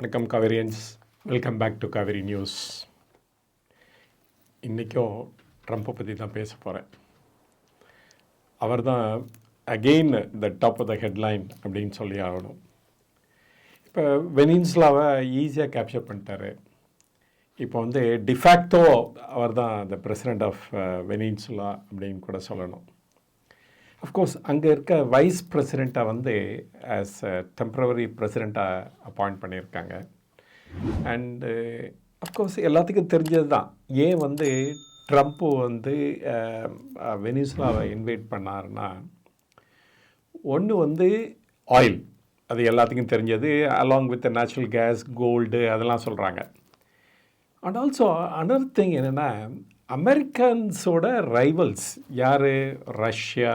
வணக்கம் Kaverians welcome back to Kaveri news இன்றைக்கும் ட்ரம்ப்பை பற்றி தான் பேச போகிறேன் அவர் தான் again the top of the headline அப்படின்னு சொல்லி ஆகணும். இப்போ வெனின்ஸ்லாவை ஈஸியாக கேப்சர் பண்ணிட்டாரு. இப்போ வந்து டிஃபேக்டோ அவர் தான் த பிரசிடெண்ட் ஆஃப் வெனின்சுலா அப்படின்னு கூட சொல்லணும். அஃப்கோர்ஸ் அங்கே இருக்க வைஸ் பிரசிடெண்ட்டை வந்து ஆஸ் டெம்ப்ரவரி பிரசிடெண்ட்டாக அப்பாயிண்ட் பண்ணியிருக்காங்க. அண்டு அஃப்கோர்ஸ் எல்லாத்துக்கும் தெரிஞ்சது தான் ஏன் வந்து ட்ரம்ப்பு வந்து வெனிசுலாவை இன்வைட் பண்ணாருன்னா ஒன்று வந்து ஆயில் அது எல்லாத்துக்கும் தெரிஞ்சது along with natural gas gold அதெல்லாம் சொல்கிறாங்க அண்ட் ஆல்சோ அனதர் திங் என்னென்னா அமெரிக்கன்ஸோட ரைவல்ஸ் யார்? Russia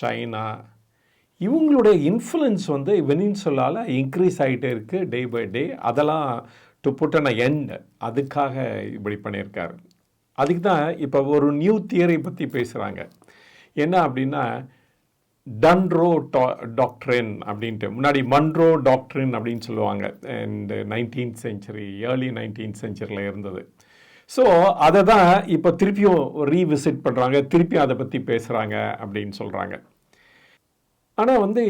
China. இவங்களுடைய இன்ஃப்ளூயன்ஸ் வந்து வெனின்சுலாவில் இன்க்ரீஸ் ஆகிட்டே இருக்குது டே பை டே அதெல்லாம் டு புட் அன் எண்ட் அதுக்காக இப்படி பண்ணியிருக்காரு. அதுக்கு தான் இப்போ ஒரு நியூ தியரி பற்றி பேசுகிறாங்க என்ன அப்படின்னா டன்ரோ டா டாக்ட்ரின் அப்படின்ட்டு. முன்னாடி மன்ரோ டாக்ட்ரின் அப்படின்னு சொல்லுவாங்க. இந்த நைன்டீன்த் செஞ்சுரி ஏர்லி நைன்டீன்த் செஞ்சுரியில் இருந்தது. ஸோ அதை தான் இப்போ திருப்பியும் ரீவிசிட் பண்ணுறாங்க திருப்பியும் அதை பற்றி பேசுகிறாங்க அப்படின்னு சொல்கிறாங்க ஆனால் வந்து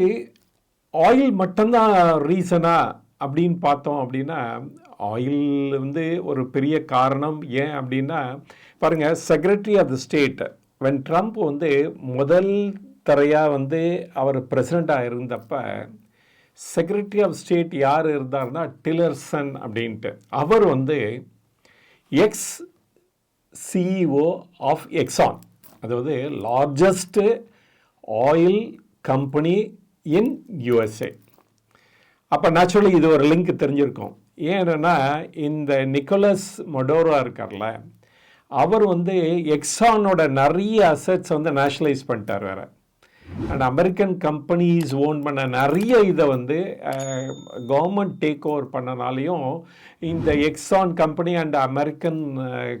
ஆயில் மட்டும்தான் ரீசனாக அப்படின்னு பார்த்தோம் அப்படின்னா ஆயில் வந்து ஒரு பெரிய காரணம். ஏன் அப்படின்னா பாருங்கள் secretary of the state when Trump வந்து முதல் தரையாக வந்து அவர் பிரசிடெண்ட்டாக இருந்தப்ப செக்ரட்டரி ஆஃப் ஸ்டேட் யார் இருந்தார்னா டிலர்சன் அப்படின்ட்டு. அவர் வந்து எக்ஸ் சிஇஓ ஆஃப் எக்ஸான் அதாவது largest oil company in USA அப்போ நேச்சுரலி இது ஒரு லிங்க் தெரிஞ்சிருக்கும். ஏன்னா இந்த நிக்கோலஸ் மொடோரா இருக்கார்ல அவர் வந்து எக்ஸானோட நிறைய அசட்ஸ் வந்து நேஷனலைஸ் பண்ணிட்டார் வேறு. அண்ட் அமெரிக்கன் கம்பெனிஸ் ஓன் பண்ண நிறைய இதை வந்து கவர்மெண்ட் டேக் ஓவர் பண்ணனாலையும் இந்த Exxon company and American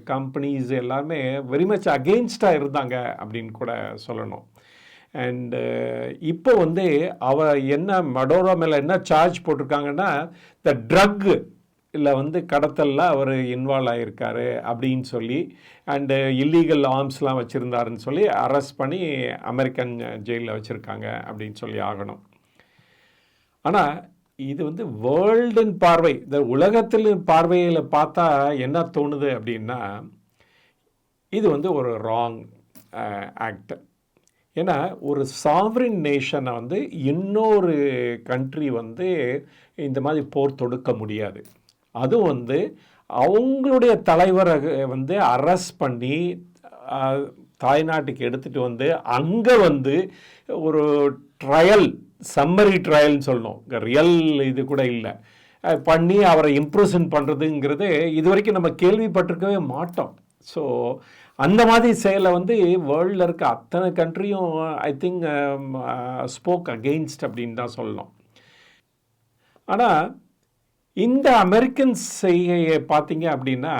companies எல்லாமே வெரி மச் அகெயின்ஸ்டாக இருந்தாங்க அப்படின்னு கூட சொல்லணும். அண்டு இப்போ வந்து அவ என்ன மடோரா மேலே என்ன சார்ஜ் போட்டிருக்காங்கன்னா த ட்ரக்கு இல்லை வந்து கடத்தலில் அவர் இன்வால்வ் ஆகியிருக்காரு அப்படின்னு சொல்லி அண்டு இல்லீகல் ஆர்ம்ஸ்லாம் வச்சுருந்தாருன்னு சொல்லி அரெஸ்ட் பண்ணி அமெரிக்கன் ஜெயிலில் வச்சுருக்காங்க அப்படின்னு சொல்லி ஆகணும். ஆனால் இது வந்து வேர்ல்டின் பார்வை. இந்த உலகத்தில் பார்வையில் பார்த்தா என்ன தோணுது அப்படின்னா இது வந்து ஒரு ராங் ஆக்ட் ஏன்னா ஒரு சாவரின் நேஷனை வந்து இன்னொரு கண்ட்ரி வந்து இந்த மாதிரி போர் தொடுக்க முடியாது. அதுவும் வந்து அவங்களுடைய தலைவரை வந்து அரெஸ்ட் பண்ணி தாய்நாட்டுக்கு எடுத்துகிட்டு வந்து அங்கே வந்து ஒரு ட்ரையல் சம்மரி ட்ரையல்னு சொல்லணும் ரியல் இது கூட இல்லை. பண்ணி அவரை இம்ப்ரூசன் பண்ணுறதுங்கிறது இது வரைக்கும் நம்ம கேள்விப்பட்டிருக்கவே மாட்டோம். ஸோ அந்த மாதிரி செயலை வந்து வேர்ல்டில் இருக்க அத்தனை கண்ட்ரியும் ஐ திங்க் ஸ்போக் அகெயின்ஸ்ட் அப்படின்னு தான் சொல்லணும். ஆனால் இந்த அமெரிக்கன் செய்கையை பார்த்தீங்க அப்படின்னா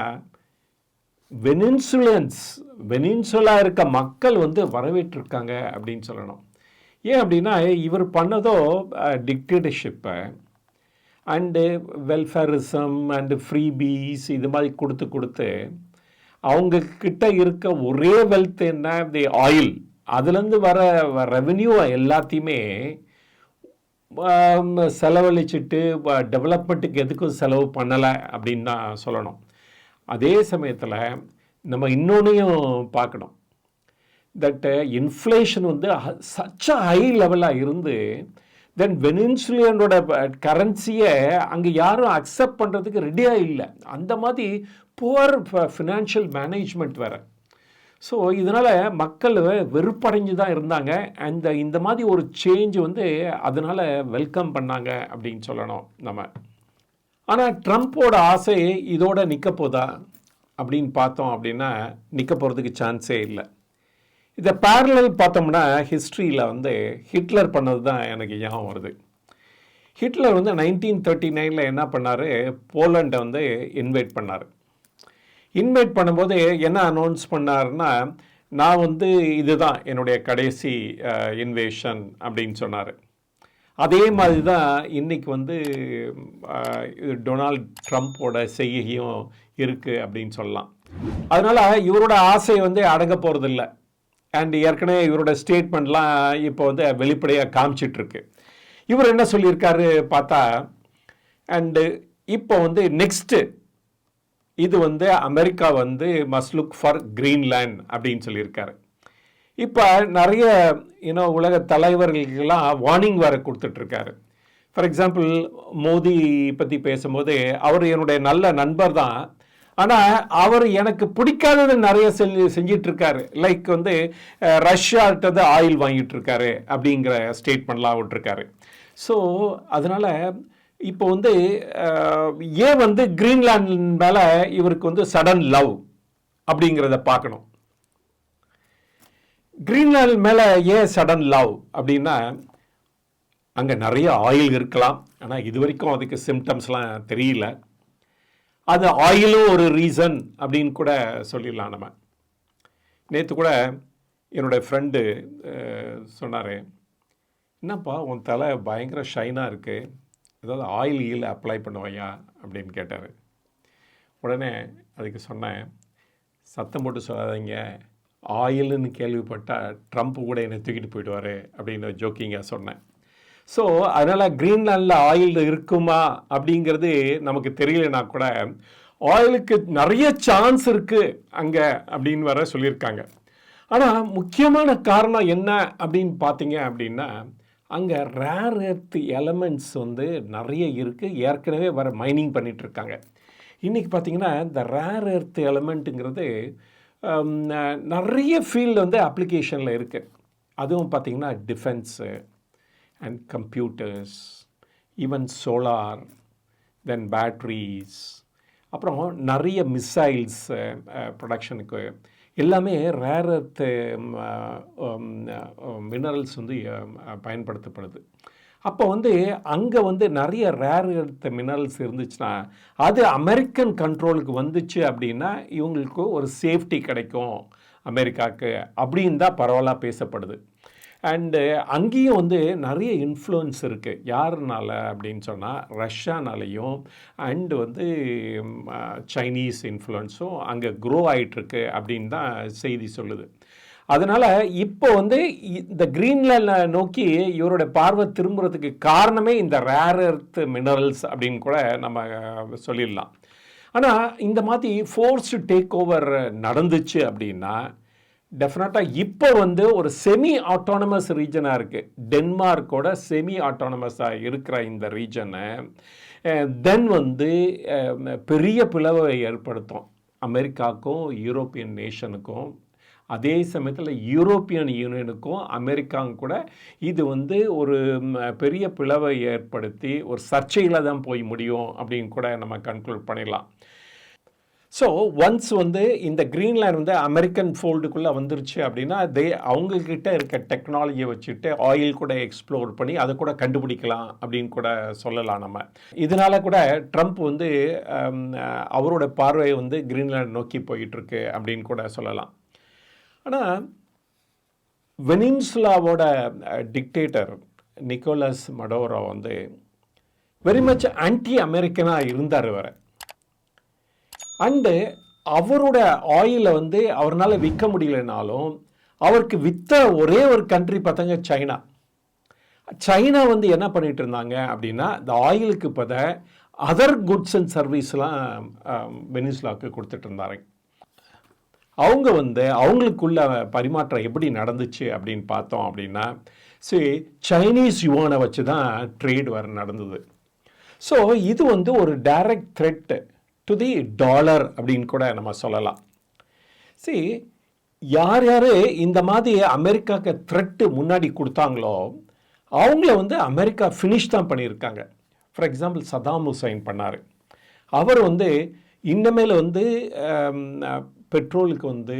வெனின்சுலன்ஸ் வெனின்சுலா இருக்க மக்கள் வந்து வரவேற்றிருக்காங்க அப்படின்னு சொல்லணும். ஏன் அப்படின்னா இவர் பண்ணதோ டிக்டேட்டர்ஷிப்பை அண்டு வெல்ஃபேரிசம் அண்டு ஃப்ரீபீஸ் இது மாதிரி கொடுத்து கொடுத்து அவங்க கிட்ட இருக்க ஒரே வெல்த் என்ன? தி ஆயில் அதுலேருந்து வர ரெவென்யூ எல்லாத்தையுமே செலவழிச்சிட்டு டெவலப்மெண்ட்டுக்கு எதுக்கும் செலவு பண்ணலை அப்படின்னு தான் சொல்லணும். அதே சமயத்தில் நம்ம இன்னொன்றையும் பார்க்கணும். தட் இன்ஃப்ளேஷன் வந்து சச்ச ஹை லெவலாக இருந்து தென் வெனின்சுலியனோட கரன்சியை அங்கே யாரும் அக்செப்ட் பண்ணுறதுக்கு ரெடியாக இல்லை. அந்த மாதிரி புவர் ஃபினான்ஷியல் மேனேஜ்மெண்ட் வேறு. ஸோ இதனால் மக்கள் வெறுப்படைஞ்சு தான் இருந்தாங்க. அந்த இந்த மாதிரி ஒரு சேஞ்ச் வந்து அதனால் வெல்கம் பண்ணாங்க அப்படின்னு சொல்லணும் நம்ம. ஆனால் ட்ரம்ப்போட ஆசை இதோட நிற்க போதா அப்படின்னு பார்த்தோம் அப்படின்னா நிற்க போகிறதுக்கு சான்ஸே இல்லை. இதை பேரலல் பார்த்தோம்னா ஹிஸ்ட்ரியில் வந்து ஹிட்லர் பண்ணது தான் எனக்கு ஞாபகம் வருது. ஹிட்லர் வந்து நைன்டீன் தேர்ட்டி நைனில் என்ன பண்ணார்? போலண்டை வந்து இன்வைட் பண்ணார். இன்வைட் பண்ணும்போது என்ன அனௌன்ஸ் பண்ணாருன்னா நான் வந்து இதுதான் என்னுடைய கடைசி இன்வேஷன் அப்படின்னு சொன்னார். அதே மாதிரி தான் இன்றைக்கி வந்து டொனால்ட் ட்ரம்ப்போட செய்கையும் இருக்குது அப்படின்னு சொல்லலாம். அதனால் இவரோட ஆசை வந்து அடங்க போகிறதில்ல அண்ட் ஏற்கனவே இவரோட ஸ்டேட்மெண்ட்லாம் இப்போ வந்து வெளிப்படையாக காமிச்சிட்ருக்கு. இவர் என்ன சொல்லியிருக்காரு பார்த்தா அண்டு இப்போ வந்து நெக்ஸ்ட்டு இது வந்து அமெரிக்கா வந்து மஸ்ட் லுக் ஃபார் கிரீன்லேண்ட் அப்படின்னு சொல்லியிருக்காரு. இப்போ நிறைய இன்னும் உலக தலைவர்களுக்கெல்லாம் வார்னிங் வேறு கொடுத்துட்ருக்காரு. ஃபார் எக்ஸாம்பிள் மோடி பற்றி பேசும்போது அவர் என்னுடைய நல்ல நண்பர் தான். ஆனால் அவர் எனக்கு பிடிக்காதது நிறைய செஞ்சு செஞ்சிட்ருக்காரு. லைக் வந்து ரஷ்யாட்டது ஆயில் வாங்கிட்டு இருக்காரு அப்படிங்கிற ஸ்டேட்மெண்ட்லாம் விட்டுருக்காரு. ஸோ அதனால் இப்போ வந்து ஏன் வந்து கிரீன்லாண்ட் மேலே இவருக்கு வந்து சடன் லவ் அப்படிங்கிறத பார்க்கணும். கிரீன்லாண்ட் மேலே ஏன் சடன் லவ் அப்படின்னா அங்கே நிறைய ஆயில் இருக்கலாம். ஆனால் இது வரைக்கும் அதுக்கு சிம்டம்ஸ்லாம் தெரியல. அது ஆயிலும் ஒரு ரீசன் அப்படின்னு கூட சொல்லிடலாம் நம்ம. நேற்று கூட என்னோட ஃப்ரெண்டு சொன்னார் என்னப்பா உன் தலை பயங்கர ஷைனாக இருக்குது ஏதாவது ஆயில் கீழே அப்ளை பண்ணுவையா? அப்படின்னு கேட்டார். உடனே அதுக்கு சொன்னேன் சத்தம் போட்டு சொல்லாதீங்க. ஆயில்னு கேள்விப்பட்டால் ட்ரம்ப் கூட என்னை தூக்கிட்டு போயிடுவார் அப்படின்னு ஜோக்கிங்காக சொன்னேன். ஸோ அதனால் கிரீன்லாண்டில் ஆயில் இருக்குமா? அப்படிங்கிறது நமக்கு தெரியலனா கூட ஆயிலுக்கு நிறைய சான்ஸ் இருக்குது அங்கே அப்படின்னு வர சொல்லியிருக்காங்க. ஆனால் முக்கியமான காரணம் என்ன அப்படின்னு பார்த்தீங்க அப்படின்னா அங்கே ரேர் எர்த் எலமெண்ட்ஸ் வந்து நிறைய இருக்குது ஏற்கனவே வர மைனிங் பண்ணிகிட்ருக்காங்க இருக்காங்க இன்றைக்கி பார்த்தீங்கன்னா இந்த ரேர் எர்த் எலமெண்ட்டுங்கிறது நிறைய ஃபீல்டு வந்து அப்ளிகேஷனில் இருக்குது அதுவும் பார்த்தீங்கன்னா defence and computers even solar then batteries அப்புறம் நிறைய மிசைல்ஸ் ப்ரொடக்ஷனுக்கு எல்லாமே ரேர் அர்த்து மினரல்ஸ் வந்து பயன்படுத்தப்படுது. அப்போ வந்து அங்கே வந்து நிறைய ரேர் எர்த் மினரல்ஸ் இருந்துச்சுன்னா அது அமெரிக்கன் கண்ட்ரோலுக்கு வந்துச்சு அப்படின்னா இவங்களுக்கு ஒரு சேஃப்டி கிடைக்கும் அமெரிக்காவுக்கு அப்படின்னு தான் பரவலாக பேசப்படுது. அண்டு uh, அங்கேயும் வந்து நிறைய இன்ஃப்ளூயன்ஸ் இருக்குது யாருனால அப்படின்னு சொன்னால் ரஷ்யானாலையும் அண்டு வந்து சைனீஸ் இன்ஃப்ளூயன்ஸும் அங்கே க்ரோ ஆகிட்டுருக்கு அப்படின்னு தான் செய்தி சொல்லுது. அதனால் இப்போ வந்து இந்த கிரீன்லேண்டை நோக்கி இவரோட பார்வை திரும்புறதுக்கு காரணமே இந்த ரேர் எர்த் மினரல்ஸ் அப்படின்னு கூட நம்ம சொல்லிடலாம். ஆனால் இந்த மாதிரி ஃபோர்ஸ்டு டேக் ஓவர் நடந்துச்சு அப்படின்னா டெஃபினட்டாக இப்போ வந்து ஒரு செமி ஆட்டானமஸ் ரீஜனாக இருக்குது டென்மார்க்கோட செமி ஆட்டானமஸாக இருக்கிற இந்த ரீஜனை தென் வந்து பெரிய பிளவை ஏற்படுத்தும். அமெரிக்காவுக்கும் யூரோப்பியன் நேஷனுக்கும் அதே சமயத்தில் யூரோப்பியன் யூனியனுக்கும் அமெரிக்காவும் கூட இது வந்து ஒரு பெரிய பிளவை ஏற்படுத்தி ஒரு சர்ச்சையில் தான் போய் முடியும் அப்படின்னு கூட நம்ம கன்க்ளூட் பண்ணிடலாம். ஸோ ஒன்ஸ் வந்து இந்த கிரீன்லேண்ட் வந்து அமெரிக்கன் ஃபோல்டுக்குள்ளே வந்துருச்சு அப்படின்னா தே அவங்கக்கிட்ட இருக்க டெக்னாலஜியை வச்சுட்டு ஆயில் கூட எக்ஸ்ப்ளோர் பண்ணி அதை கூட கண்டுபிடிக்கலாம் அப்படின்னு கூட சொல்லலாம் நம்ம. இதனால கூட ட்ரம்ப் வந்து அவரோட பார்வை வந்து கிரீன்லேண்ட் நோக்கி போயிட்டுருக்கு அப்படின்னு கூட சொல்லலாம். ஆனால் வெனின்சுலாவோட டிக்டேட்டர் நிக்கோலஸ் மடோரோ வந்து வெரி மச் ஆன்டி அமெரிக்கனாக இருந்தார் வரை அண்டு அவரோட ஆயிலை வந்து அவரால் விற்க முடியலனாலும் அவருக்கு விற்ற ஒரே ஒரு கண்ட்ரி பார்த்தாங்க சைனா. சைனா வந்து என்ன பண்ணிட்டு இருந்தாங்க அப்படின்னா இந்த ஆயிலுக்கு பத அதர் குட்ஸ் அண்ட் சர்வீஸ்லாம் வெனிஸ்லாவுக்கு கொடுத்துட்டு இருந்தாங்க அவங்க வந்து அவங்களுக்குள்ள பரிமாற்றம் எப்படி நடந்துச்சு அப்படின்னு பார்த்தோம் அப்படின்னா சரி சைனீஸ் யுவானை வச்சு தான் ட்ரேட் வர நடந்தது. ஸோ இது வந்து ஒரு direct threat to the dollar அப்படின்னு கூட நம்ம சொல்லலாம். சி யார் யார் இந்த மாதிரி அமெரிக்காவுக்கு த்ரெட்டு முன்னாடி கொடுத்தாங்களோ அவங்கள வந்து அமெரிக்கா ஃபினிஷ் தான் பண்ணியிருக்காங்க. ஃபார் எக்ஸாம்பிள் சதாம் ஹுசைன் பண்ணார். அவர் வந்து இன்னமேல் வந்து பெட்ரோலுக்கு வந்து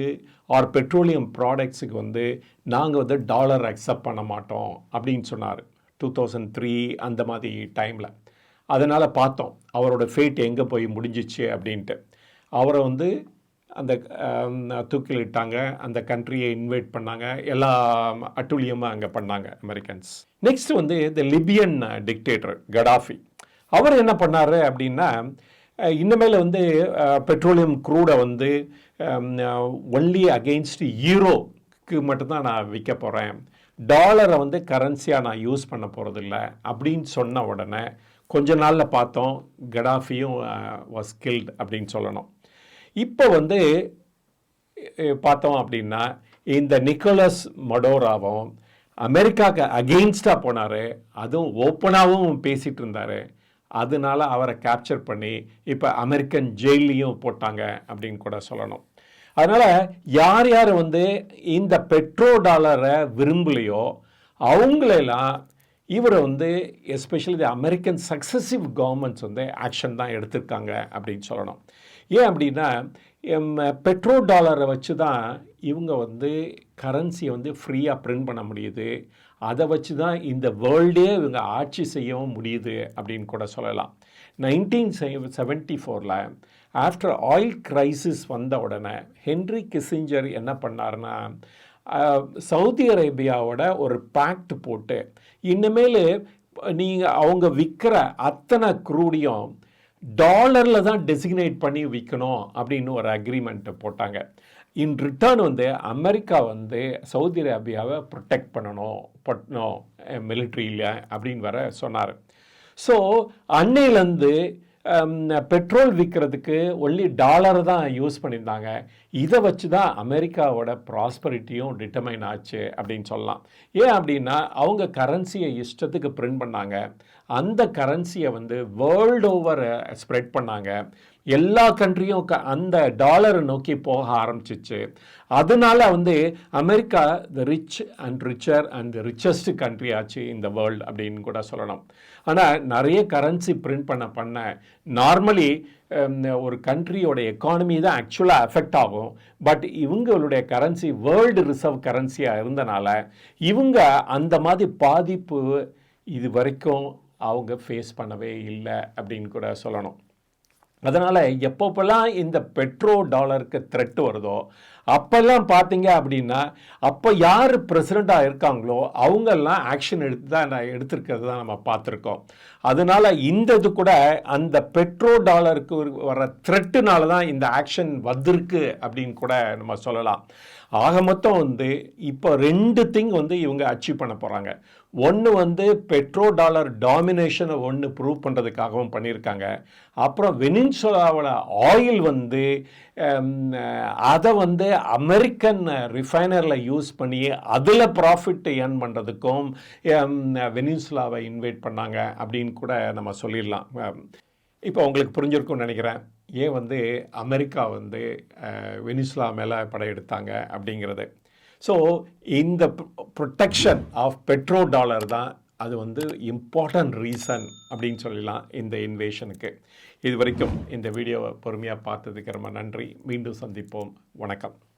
ஆர் பெட்ரோலியம் ப்ராடக்ட்ஸுக்கு வந்து நாங்கள் வந்து டாலர் அக்செப்ட் பண்ண மாட்டோம் அப்படின்னு சொன்னார். டூ தௌசண்ட் த்ரீ அந்த மாதிரி டைமில் அதனால் பார்த்தோம் அவரோட ஃபேட் எங்கே போய் முடிஞ்சிச்சு அப்படின்ட்டு. அவரை வந்து அந்த தூக்கிலிட்டாங்க அந்த கண்ட்ரியை இன்வைட் பண்ணாங்க எல்லா அட்டூழியமாக அங்கே பண்ணாங்க அமெரிக்கன்ஸ் நெக்ஸ்ட் வந்து இந்த லிபியன் டிக்டேட்டர் கடாஃபி அவர் என்ன பண்ணாரு அப்படின்னா அஹ், இனிமேல் வந்து பெட்ரோலியம் க்ரூடை வந்து ஒன்லி அகெயின்ஸ்ட் ஈரோக்கு மட்டும்தான் நான் விற்க போகிறேன் டாலரை வந்து கரன்சியாக நான் யூஸ் பண்ண போகிறதில்ல அப்படின்னு சொன்ன உடனே கொஞ்ச நாளில் பார்த்தோம் கடாஃபியும் வாஸ் கில்ட் அப்படின்னு சொல்லணும். இப்போ வந்து பார்த்தோம் அப்படின்னா இந்த நிக்கோலஸ் மடோராவும் அமெரிக்காவுக்கு அகெயின்ஸ்டாக போனார். அதுவும் ஓப்பனாகவும் பேசிகிட்டு இருந்தார். அதனால அவரை கேப்சர் பண்ணி இப்போ அமெரிக்கன் ஜெயிலையும் போட்டாங்க அப்படின்னு கூட சொல்லணும். அதனால் யார் யார் வந்து இந்த பெட்ரோ டாலரை விரும்பலையோ அவங்களெல்லாம் இவரை வந்து especially the American successive governments வந்து ஆக்ஷன் தான் எடுத்திருக்காங்க அப்படின்னு சொல்லணும். ஏன் அப்படின்னா பெட்ரோ டாலரை வச்சு தான் இவங்க வந்து கரன்சியை வந்து ஃப்ரீயாக பிரிண்ட் பண்ண முடியுது. அதை வச்சு தான் இந்த வேர்ல்டே இவங்க ஆட்சி செய்யவும் முடியுது அப்படின்னு கூட சொல்லலாம். நைன்டீன் செவன்ட்டி ஃபோரில் ஆஃப்டர் ஆயில் கிரைசிஸ் வந்த உடனே ஹென்ரி கிசிஞ்சர் என்ன பண்ணாருன்னா சவுதி அரேபியாவோட ஒரு பேக்ட் போட்டு இனிமேல் நீங்கள் அவங்க விற்கிற அத்தனை க்ரூடியும் டாலரில் தான் டெசிக்னேட் பண்ணி விற்கணும் அப்படின்னு ஒரு அக்ரிமெண்ட்டை போட்டாங்க. இன் ரிட்டர்ன் வந்து அமெரிக்கா வந்து சவுதி அரேபியாவை ப்ரொடெக்ட் பண்ணணும் பட்டணும் மிலிட்ரியில் அப்படின்னு வர சொன்னார். ஸோ அன்னையிலேருந்து பெட்ரோல் விற்கிறதுக்கு ஒன்லி டாலரை தான் யூஸ் பண்ணியிருந்தாங்க. இதை வச்சு தான் அமெரிக்காவோட ப்ராஸ்பரிட்டியும் டிட்டர்மைன் ஆச்சு அப்படின்னு சொல்லலாம். ஏன் அப்படின்னா அவங்க கரன்சியை இஷ்டத்துக்கு பிரிண்ட் பண்ணாங்க. அந்த கரன்சியை வந்து வேர்ல்டு ஓவர் ஸ்ப்ரெட் பண்ணாங்க. எல்லா கண்ட்ரியும் க அந்த டாலரை நோக்கி போக ஆரம்பிச்சிச்சு. அதனால வந்து America the rich and richer and the richest country ஆச்சு இந்த வேர்ல்டு அப்படின்னு கூட சொல்லணும் ஆனால் நிறைய கரன்சி பிரிண்ட் பண்ண பண்ண நார்மலி ஒரு கண்ட்ரியோட எக்கானமி தான் ஆக்சுவலாக அஃபெக்ட் ஆகும். பட் இவங்களுடைய கரன்சி வேர்ல்டு ரிசர்வ் கரன்சியாக இருந்தனால இவங்க அந்த மாதிரி பாதிப்பு இது வரைக்கும் அவங்க ஃபேஸ் பண்ணவே இல்லை அப்படின்னு கூட சொல்லணும். அதனால் எப்பப்பெல்லாம் இந்த பெட்ரோ டாலருக்கு த்ரெட் வருதோ அப்போல்லாம் பார்த்தீங்க அப்படின்னா அப்போ யார் பிரசிடெண்ட்டாக இருக்காங்களோ அவங்கெல்லாம் ஆக்ஷன் எடுத்து தான் நான் எடுத்திருக்கிறது தான் நம்ம பார்த்துருக்கோம் அதனால் இந்த இது கூட அந்த பெட்ரோ டாலருக்கு வர த்ரெட்டுனால தான் இந்த ஆக்ஷன் வந்திருக்கு அப்படின்னு கூட நம்ம சொல்லலாம். ஆக மொத்தம் வந்து இப்போ ரெண்டு திங் வந்து இவங்க அச்சீவ் பண்ண போகிறாங்க ஒன்று வந்து பெட்ரோ டாலர் டாமினேஷனை ஒன்று ப்ரூவ் பண்ணுறதுக்காகவும் பண்ணியிருக்காங்க. அப்புறம் வெனின்சுலாவோட ஆயில் வந்து அதை வந்து அமெரிக்கன் ரிஃபைனரில் யூஸ் பண்ணி அதில் ப்ராஃபிட் ஏர்ன் பண்ணுறதுக்கும் வெனின்சுலாவை இன்வைட் பண்ணாங்க அப்படின்னு கூட நம்ம சொல்லிடலாம். இப்போ உங்களுக்கு புரிஞ்சிருக்கும்னு நினைக்கிறேன். ஏன் வந்து அமெரிக்கா வந்து வெனிசுலா மேலே படையெடுத்தாங்க அப்படிங்கிறது. ஸோ இந்த ப்ரொட்டெக்ஷன் ஆஃப் பெட்ரோ டாலர் தான் அது வந்து இம்பார்ட்டன்ட் ரீசன் அப்படின்னு சொல்லலாம் இந்த இன்வேஷனுக்கு இது வரைக்கும் இந்த வீடியோவை பொறுமையாக பார்த்ததுக்கு ரொம்ப நன்றி. மீண்டும் சந்திப்போம். வணக்கம்.